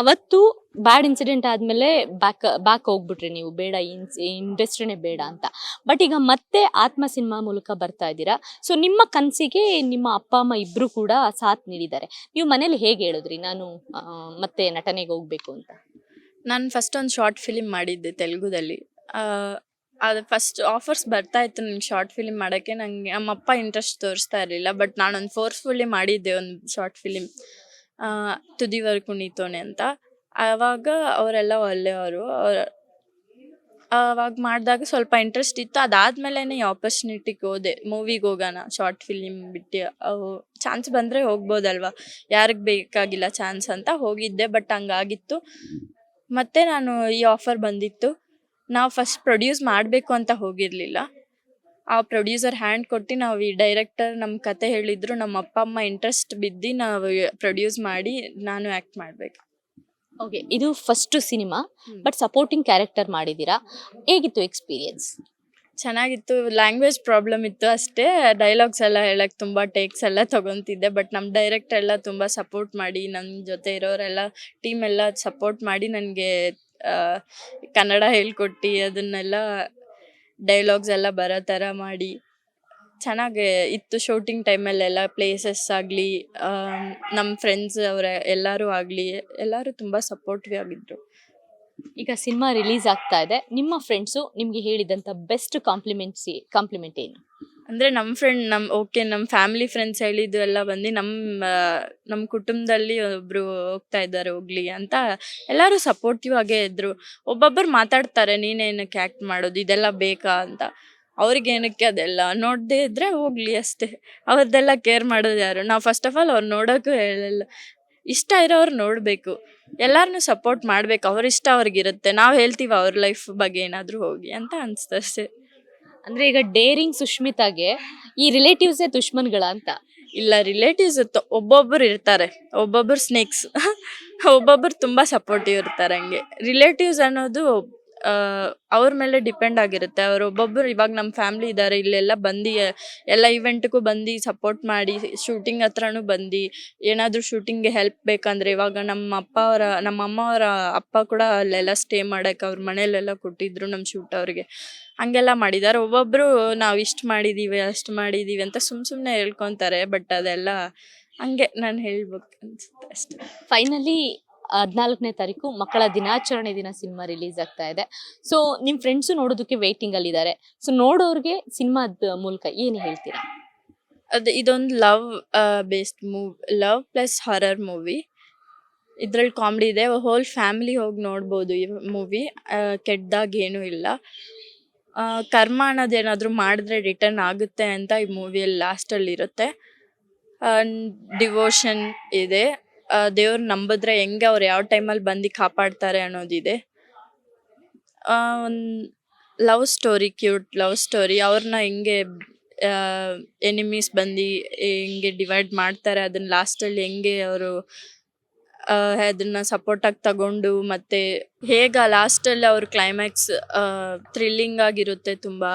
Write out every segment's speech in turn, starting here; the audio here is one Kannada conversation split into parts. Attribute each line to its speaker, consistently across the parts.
Speaker 1: ಅವತ್ತು ಬ್ಯಾಡ್ ಇನ್ಸಿಡೆಂಟ್ ಆದಮೇಲೆ ಬ್ಯಾಕ್ ಬ್ಯಾಕ್ ಹೋಗ್ಬಿಟ್ರಿ ನೀವು. ಬೇಡ ಇಂಡಸ್ಟ್ರಿನೇ ಬೇಡ ಅಂತ. ಬಟ್ ಈಗ ಮತ್ತೆ ಆತ್ಮ ಸಿನಿಮಾ ಮೂಲಕ ಬರ್ತಾ ಇದ್ದೀರಾ. ಸೊ ನಿಮ್ಮ ಕನಸಿಗೆ ನಿಮ್ಮ ಅಪ್ಪ, ಅಮ್ಮ ಇಬ್ರು ಕೂಡ ಸಾಥ್ ನೀಡಿದ್ದಾರೆ. ನೀವು ಮನೇಲಿ ಹೇಗೆ ಹೇಳಿದ್ರಿ? ನಾನು ಮತ್ತೆ ನಟನೆಗೆ ಹೋಗ್ಬೇಕು ಅಂತ.
Speaker 2: ನಾನು ಫಸ್ಟ್ ಒಂದು ಶಾರ್ಟ್ ಫಿಲಿಮ್ ಮಾಡಿದ್ದೆ ತೆಲುಗುದಲ್ಲಿ. ಅದು ಫಸ್ಟ್ ಆಫರ್ಸ್ ಬರ್ತಾ ಇತ್ತು ನನಗೆ ಶಾರ್ಟ್ ಫಿಲಿಮ್ ಮಾಡೋಕ್ಕೆ. ನನಗೆ ನಮ್ಮಪ್ಪ ಇಂಟ್ರೆಸ್ಟ್ ತೋರಿಸ್ತಾ ಇರಲಿಲ್ಲ. ಬಟ್ ನಾನೊಂದು ಫೋರ್ಸ್ಫುಲ್ಲಿ ಮಾಡಿದ್ದೆ ಒಂದು ಶಾರ್ಟ್ ಫಿಲಿಮ್ ತುದಿವರೆಗೂ ಕುಣಿತೋನೆ ಅಂತ. ಆವಾಗ ಅವರೆಲ್ಲ ಒಳ್ಳೆಯವರು ಅವ್ರ, ಆವಾಗ ಮಾಡಿದಾಗ ಸ್ವಲ್ಪ ಇಂಟ್ರೆಸ್ಟ್ ಇತ್ತು. ಅದಾದ್ಮೇಲೆ ಆಪರ್ಚುನಿಟಿಗೆ ಹೋದೆ. ಮೂವಿಗೆ ಹೋಗೋಣ ಶಾರ್ಟ್ ಫಿಲಿಮ್ ಬಿಟ್ಟು. ಅವು ಚಾನ್ಸ್ ಬಂದರೆ ಹೋಗ್ಬೋದಲ್ವಾ? ಯಾರಿಗೆ ಬೇಕಾಗಿಲ್ಲ ಚಾನ್ಸ್ ಅಂತ ಹೋಗಿದ್ದೆ ಬಟ್ ಹಂಗಾಗಿತ್ತು. ಮತ್ತೆ ನಾನು ಈ ಆಫರ್ ಬಂದಿತ್ತು. ನಾವು ಫಸ್ಟ್ ಪ್ರೊಡ್ಯೂಸ್ ಮಾಡಬೇಕು ಅಂತ ಹೋಗಿರಲಿಲ್ಲ. ಆ ಪ್ರೊಡ್ಯೂಸರ್ ಹ್ಯಾಂಡ್ ಕೊಟ್ಟು ನಾವು ಈ ಡೈರೆಕ್ಟರ್ ನಮ್ಮ ಕತೆ ಹೇಳಿದ್ರು ನಮ್ಮ ಅಪ್ಪ ಅಮ್ಮ ಇಂಟ್ರೆಸ್ಟ್ ಬಿದ್ದು ನಾವು ಪ್ರೊಡ್ಯೂಸ್ ಮಾಡಿ ನಾನು ಆ್ಯಕ್ಟ್ ಮಾಡಬೇಕು.
Speaker 1: ಓಕೆ ಇದು first cinema but supporting character ಮಾಡಿದ್ದೀರಾ? ಹೇಗಿತ್ತು ಎಕ್ಸ್ಪೀರಿಯನ್ಸ್
Speaker 2: ಚೆನ್ನಾಗಿತ್ತು ಲ್ಯಾಂಗ್ವೇಜ್ ಪ್ರಾಬ್ಲಮ್ ಇತ್ತು ಅಷ್ಟೇ ಡೈಲಾಗ್ಸ್ ಎಲ್ಲ ಹೇಳಕ್ಕೆ ತುಂಬ ಟೇಕ್ಸ್ ಎಲ್ಲ ತೊಗೊತಿದ್ದೆ ಬಟ್ ನಮ್ಮ ಡೈರೆಕ್ಟರ್ ಎಲ್ಲ ತುಂಬ ಸಪೋರ್ಟ್ ಮಾಡಿ ನನ್ನ ಜೊತೆ ಇರೋರೆಲ್ಲ ಟೀಮ್ ಎಲ್ಲ ಸಪೋರ್ಟ್ ಮಾಡಿ ನನಗೆ ಕನ್ನಡ ಹೇಳ್ಕೊಟ್ಟು ಅದನ್ನೆಲ್ಲ ಡೈಲಾಗ್ಸ್ ಎಲ್ಲ ಬರೋ ಥರ ಮಾಡಿ. ಚೆನ್ನಾಗಿ ಇತ್ತು ಶೂಟಿಂಗ್ ಟೈಮಲ್ಲೆಲ್ಲ ಪ್ಲೇಸಸ್ ಆಗಲಿ ನಮ್ಮ ಫ್ರೆಂಡ್ಸ್ ಅವರ ಎಲ್ಲರೂ ಆಗಲಿ, ಎಲ್ಲರೂ ತುಂಬ ಸಪೋರ್ಟಿವ್ ಆಗಿದ್ದರು
Speaker 1: ಈಗ ಸಿನಿಮಾ ರಿಲೀಸ್ ಆಗ್ತಾ ಇದೆ. ನಿಮ್ಮ ಫ್ರೆಂಡ್ಸು ನಿಮಗೆ ಹೇಳಿದಂಥ ಬೆಸ್ಟ್ ಕಾಂಪ್ಲಿಮೆಂಟ್ಸಿ ಕಾಂಪ್ಲಿಮೆಂಟ್ ಏನು?
Speaker 2: ಅಂದರೆ ನಮ್ಮ ಫ್ರೆಂಡ್ ನಮ್ಮ ಓಕೆ ನಮ್ಮ ಫ್ಯಾಮಿಲಿ ಫ್ರೆಂಡ್ಸ್ ಹೇಳಿದ್ದು ಎಲ್ಲ ಬಂದು ನಮ್ಮ ನಮ್ಮ ಕುಟುಂಬದಲ್ಲಿ ಒಬ್ಬರು ಹೋಗ್ತಾ ಇದ್ದಾರೆ ಹೋಗ್ಲಿ ಅಂತ ಎಲ್ಲರೂ ಸಪೋರ್ಟಿವ್ ಆಗೇ ಇದ್ರು. ಒಬ್ಬೊಬ್ಬರು ಮಾತಾಡ್ತಾರೆ, ನೀನೇನಕ್ಕೆ ಆ್ಯಕ್ಟ್ ಮಾಡೋದು, ಇದೆಲ್ಲ ಬೇಕಾ ಅಂತ. ಅವ್ರಿಗೇನಕ್ಕೆ ಅದೆಲ್ಲ? ನೋಡದೇ ಇದ್ದರೆ ಹೋಗ್ಲಿ ಅಷ್ಟೇ. ಅವ್ರದ್ದೆಲ್ಲ ಕೇರ್ ಮಾಡೋದು ಯಾರು? ನಾವು ಫಸ್ಟ್ ಆಫ್ ಆಲ್ ಅವ್ರು ನೋಡೋಕ್ಕೂ ಹೇಳಲ್ಲ. ಇಷ್ಟ ಇರೋರು ನೋಡಬೇಕು. ಎಲ್ಲರನ್ನೂ ಸಪೋರ್ಟ್ ಮಾಡ್ಬೇಕು. ಅವ್ರ ಇಷ್ಟ ಅವ್ರಿಗಿರುತ್ತೆ. ನಾವು ಹೇಳ್ತೀವಿ ಅವ್ರ ಲೈಫ್ ಬಗ್ಗೆ ಏನಾದರೂ ಹೋಗಿ ಅಂತ ಅನಿಸ್ತು ಅಷ್ಟೇ.
Speaker 1: ಅಂದ್ರೆ ಈಗ ಡೇರಿಂಗ್ ಸುಷ್ಮಿತಾಗೆ ಈ ರಿಲೇಟಿವ್ಸೇ ದುಶ್ಮನ್ಗಳ ಅಂತ.
Speaker 2: ಇಲ್ಲ ರಿಲೇಟಿವ್ಸ್ ಒಬ್ಬೊಬ್ಬರು ಇರ್ತಾರೆ. ಒಬ್ಬೊಬ್ಬರು ಸ್ನೇಕ್ಸ್ ಒಬ್ಬೊಬ್ಬರು ತುಂಬ ಸಪೋರ್ಟಿವ್ ಇರ್ತಾರೆ ಹಂಗೆ. ರಿಲೇಟಿವ್ಸ್ ಅನ್ನೋದು ಅವ್ರ ಮೇಲೆ ಡಿಪೆಂಡ್ ಆಗಿರುತ್ತೆ. ಅವ್ರು ಒಬ್ಬೊಬ್ಬರು ಇವಾಗ ನಮ್ಮ ಫ್ಯಾಮಿಲಿ ಇದ್ದಾರೆ ಇಲ್ಲೆಲ್ಲ ಬಂದು ಎಲ್ಲ ಇವೆಂಟ್ಗೂ ಬಂದು ಸಪೋರ್ಟ್ ಮಾಡಿ ಶೂಟಿಂಗ್ ಹತ್ರನೂ ಬಂದು ಏನಾದರೂ ಶೂಟಿಂಗ್ಗೆ ಹೆಲ್ಪ್ ಬೇಕಂದ್ರೆ ಇವಾಗ ನಮ್ಮ ಅಪ್ಪ ಅವರ ನಮ್ಮ ಅಮ್ಮ ಅವರ ಅಪ್ಪ ಕೂಡ ಅಲ್ಲೆಲ್ಲ ಸ್ಟೇ ಮಾಡೋಕೆ ಅವ್ರ ಮನೇಲೆಲ್ಲ ಕೊಟ್ಟಿದ್ರು ನಮ್ಮ ಶೂಟ್ ಅವ್ರಿಗೆ. ಹಂಗೆಲ್ಲ ಮಾಡಿದ್ದಾರೆ. ಒಬ್ಬೊಬ್ಬರು ನಾವು ಇಷ್ಟು ಮಾಡಿದ್ದೀವಿ ಅಷ್ಟು ಮಾಡಿದ್ದೀವಿ ಅಂತ ಸುಮ್ಮ ಸುಮ್ಮನೆ ಹೇಳ್ಕೊತಾರೆ ಬಟ್ ಅದೆಲ್ಲ ಹಂಗೆ ನಾನು ಹೇಳ್ಬೇಕು ಅನ್ಸುತ್ತೆ ಅಷ್ಟೇ.
Speaker 1: ಫೈನಲಿ ಹದಿನಾಲ್ಕನೇ ತಾರೀಕು ಮಕ್ಕಳ ದಿನಾಚರಣೆ ದಿನ ಸಿನಿಮಾ ರಿಲೀಸ್ ಆಗ್ತಾ ಇದೆ. ಸೊ ನಿಮ್ ಫ್ರೆಂಡ್ಸು ನೋಡೋದಕ್ಕೆ ವೇಟಿಂಗ್ ಅಲ್ಲಿ ಇದ್ದಾರೆ ಸೊ ನೋಡೋರ್ಗೆ ಸಿನಿಮಾದ ಮೂಲಕ ಏನು ಹೇಳ್ತೀರಾ?
Speaker 2: ಅದು ಇದೊಂದು love based move love plus horror movie ಇದ್ರಲ್ಲಿ ಕಾಮಿಡಿ ಇದೆ. ಹೋಲ್ ಫ್ಯಾಮಿಲಿ ಹೋಗಿ ನೋಡ್ಬೋದು ಈ ಮೂವಿ ಕೆಟ್ಟದಾಗ ಏನೂ ಇಲ್ಲ. ಕರ್ಮ ಅನ್ನೋದೇನಾದರೂ ಮಾಡಿದ್ರೆ ರಿಟರ್ನ್ ಆಗುತ್ತೆ ಅಂತ ಈ ಮೂವಿಯಲ್ಲಿ ಲಾಸ್ಟಲ್ಲಿ ಇರುತ್ತೆ ಡಿವೋಷನ್ ಇದೆ. ದೇವ್ರು ನಂಬಿದ್ರೆ ಹೆಂಗೆ ಅವ್ರು ಯಾವ ಟೈಮಲ್ಲಿ ಬಂದು ಕಾಪಾಡ್ತಾರೆ ಅನ್ನೋದಿದೆ. ಒಂದು love story, cute love story ಅವ್ರನ್ನ ಹೆಂಗೆ ಎನಿಮೀಸ್ ಬಂದು ಹೆಂಗೆ ಡಿವೈಡ್ ಮಾಡ್ತಾರೆ, ಅದನ್ನ ಲಾಸ್ಟಲ್ಲಿ ಹೆಂಗೆ ಅವರು ಅದನ್ನ ಸಪೋರ್ಟಾಗಿ ತಗೊಂಡು ಮತ್ತೆ ಹೇಗೆ ಲಾಸ್ಟಲ್ಲಿ ಅವ್ರ ಕ್ಲೈಮ್ಯಾಕ್ಸ್ ಥ್ರಿಲ್ಲಿಂಗ್ ಆಗಿರುತ್ತೆ ತುಂಬಾ.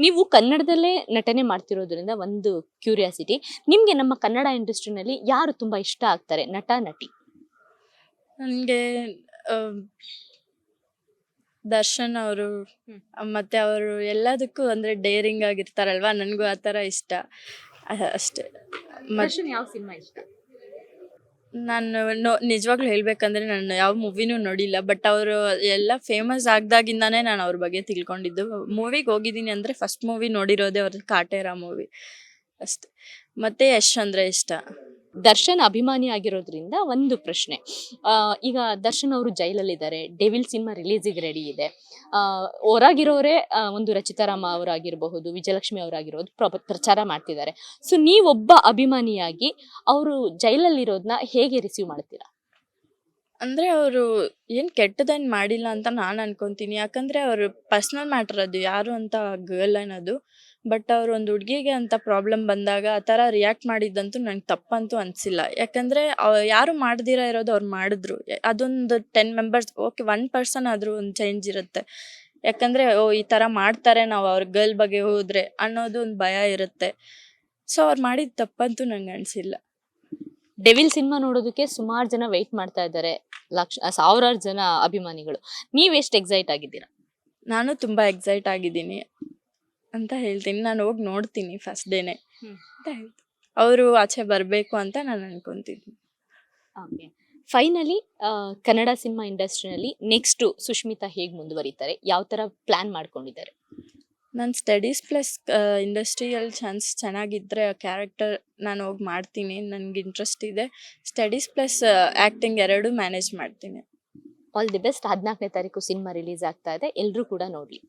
Speaker 1: ನೀವು ಕನ್ನಡದಲ್ಲೇ ನಟನೆ ಮಾಡ್ತಿರೋದ್ರಿಂದ ಒಂದು ಕ್ಯೂರಿಯಾಸಿಟಿ ನಿಮ್ಗೆ ನಮ್ಮ ಕನ್ನಡ ಇಂಡಸ್ಟ್ರಿನಲ್ಲಿ ಯಾರು ತುಂಬಾ ಇಷ್ಟ ಆಗ್ತಾರೆ ನಟ ನಟಿ?
Speaker 2: ನನಗೆ ದರ್ಶನ್ ಅವರು ಮತ್ತೆ ಅವರು ಎಲ್ಲದಕ್ಕೂ ಅಂದ್ರೆ ಡೇರಿಂಗ್ ಆಗಿರ್ತಾರಲ್ವಾ ನನಗೂ ಆ ಥರ ಇಷ್ಟ. ಅಷ್ಟೇ.
Speaker 1: ಯಾವ ಸಿನಿಮಾ ಇಷ್ಟ?
Speaker 2: ನಾನು ನಿಜವಾಗ್ಲೂ ಹೇಳ್ಬೇಕಂದ್ರೆ ನಾನು ಯಾವ ಮೂವಿನೂ ನೋಡಿಲ್ಲ ಬಟ್ ಅವರು ಎಲ್ಲ ಫೇಮಸ್ ಆಗ್ದಾಗಿಂದಾನೆ ನಾನು ಅವ್ರ ಬಗ್ಗೆ ತಿಳ್ಕೊಂಡಿದ್ದು. ಮೂವಿಗೆ ಹೋಗಿದ್ದೀನಿ ಅಂದರೆ ಫಸ್ಟ್ ಮೂವಿ ನೋಡಿರೋದೇ ಅವ್ರದ್ದು ಕಾಟೇರ ಮೂವಿ ಅಷ್ಟೆ. ಮತ್ತೆ ಯಶ್ ಅಂದರೆ ಇಷ್ಟ.
Speaker 1: ದರ್ಶನ್ ಅಭಿಮಾನಿ ಆಗಿರೋದ್ರಿಂದ ಒಂದು ಪ್ರಶ್ನೆ. ಈಗ ದರ್ಶನ್ ಅವರು ಜೈಲಲ್ಲಿದ್ದಾರೆ, ಡೆವಿಲ್ ಸಿನಿಮಾ ರಿಲೀಸಿಗೆ ರೆಡಿ ಇದೆ. ಹೊರಾಗಿರೋರೇ ಒಂದು ರಚಿತಾರಾಮ ಅವರಾಗಿರಬಹುದು, ವಿಜಯಲಕ್ಷ್ಮಿ ಅವರಾಗಿರೋದು ಪ್ರ- ಪ್ರಚಾರ ಮಾಡ್ತಿದ್ದಾರೆ. ಸೊ ನೀವೊಬ್ಬ ಅಭಿಮಾನಿಯಾಗಿ ಅವರು ಜೈಲಲ್ಲಿರೋದನ್ನ ಹೇಗೆ ರಿಸೀವ್ ಮಾಡ್ತೀರಾ?
Speaker 2: ಅಂದರೆ ಅವರು ಏನು ಕೆಟ್ಟದೇನು ಮಾಡಿಲ್ಲ ಅಂತ ನಾನು ಅನ್ಕೊಂತೀನಿ. ಯಾಕಂದ್ರೆ ಅವರು ಪರ್ಸನಲ್ ಮ್ಯಾಟರ್ ಅದು, ಯಾರು ಅಂತ ಗರ್ಲ್ ಅನ್ನೋದು. ಬಟ್ ಅವ್ರು ಒಂದು ಹುಡುಗಿಗೆ ಅಂತ ಪ್ರಾಬ್ಲಮ್ ಬಂದಾಗ ಆ ಥರ ರಿಯಾಕ್ಟ್ ಮಾಡಿದ್ದಂತೂ ನಂಗೆ ತಪ್ಪಂತೂ ಅನಿಸಿಲ್ಲ. ಯಾಕಂದರೆ ಯಾರು ಮಾಡ್ದಿರ ಇರೋದು ಅವ್ರು ಮಾಡಿದ್ರು. ಅದೊಂದು ten members okay one person ಆದರೂ ಒಂದು ಚೇಂಜ್ ಇರುತ್ತೆ. ಯಾಕಂದರೆ, ಓ, ಈ ಥರ ಮಾಡ್ತಾರೆ ನಾವು ಅವ್ರ ಗರ್ಲ್ ಬಗ್ಗೆ ಹೋದ್ರೆ ಅನ್ನೋದು ಒಂದು ಭಯ ಇರುತ್ತೆ. ಸೊ ಅವ್ರು ಮಾಡಿದ ತಪ್ಪಂತೂ ನಂಗೆ ಅನಿಸಿಲ್ಲ.
Speaker 1: ಡೆವಿಲ್ ಸಿನಿಮಾ ನೋಡೋದಕ್ಕೆ ಸುಮಾರು ಜನ ವೆಯ್ಟ್ ಮಾಡ್ತಾ ಇದ್ದಾರೆ. ಲಕ್ಷ ಸಾವಿರಾರು ಜನ ಅಭಿಮಾನಿಗಳು. ನೀವ್ ಎಷ್ಟು ಎಕ್ಸೈಟ್ ಆಗಿದ್ದೀರಾ?
Speaker 2: ನಾನು ತುಂಬಾ ಎಕ್ಸೈಟ್ ಆಗಿದ್ದೀನಿ ಅಂತ ಹೇಳ್ತೀನಿ. ನಾನು ಹೋಗಿ ನೋಡ್ತೀನಿ ಫಸ್ಟ್ ಡೇನೆ. ಅಂತ ಹೇಳ್ತೀನಿ. ಅವರು ಆಚೆ ಬರಬೇಕು ಅಂತ ನಾನು ಅನ್ಕೊಂತಿದ್ದೀನಿ.
Speaker 1: ಫೈನಲಿ ಕನ್ನಡ ಸಿನಿಮಾ ಇಂಡಸ್ಟ್ರಿನಲ್ಲಿ ನೆಕ್ಸ್ಟ್ ಸುಷ್ಮಿತಾ ಹೇಗೆ ಮುಂದುವರಿತಾರೆ? ಯಾವ ತರ ಪ್ಲಾನ್ ಮಾಡ್ಕೊಂಡಿದ್ದಾರೆ?
Speaker 2: ನನ್ನ ಸ್ಟಡೀಸ್ ಪ್ಲಸ್ ಇಂಡಸ್ಟ್ರಿಯಲ್ ಚಾನ್ಸ್ ಚೆನ್ನಾಗಿದ್ದರೆ ಕ್ಯಾರೆಕ್ಟರ್ ನಾನು ಹೋಗಿ ಮಾಡ್ತೀನಿ, ನನಗೆ ಇಂಟ್ರೆಸ್ಟ್ ಇದೆ. ಸ್ಟಡೀಸ್ ಪ್ಲಸ್ ಆ್ಯಕ್ಟಿಂಗ್ ಎರಡೂ ಮ್ಯಾನೇಜ್ ಮಾಡ್ತೀನಿ.
Speaker 1: ಆಲ್ ದಿ ಬೆಸ್ಟ್ ಹದಿನಾಲ್ಕನೇ ತಾರೀಕು ಸಿನಿಮಾ ರಿಲೀಸ್ ಆಗ್ತಾ ಇದೆ ಎಲ್ಲರೂ ಕೂಡ ನೋಡ್ಲಿ.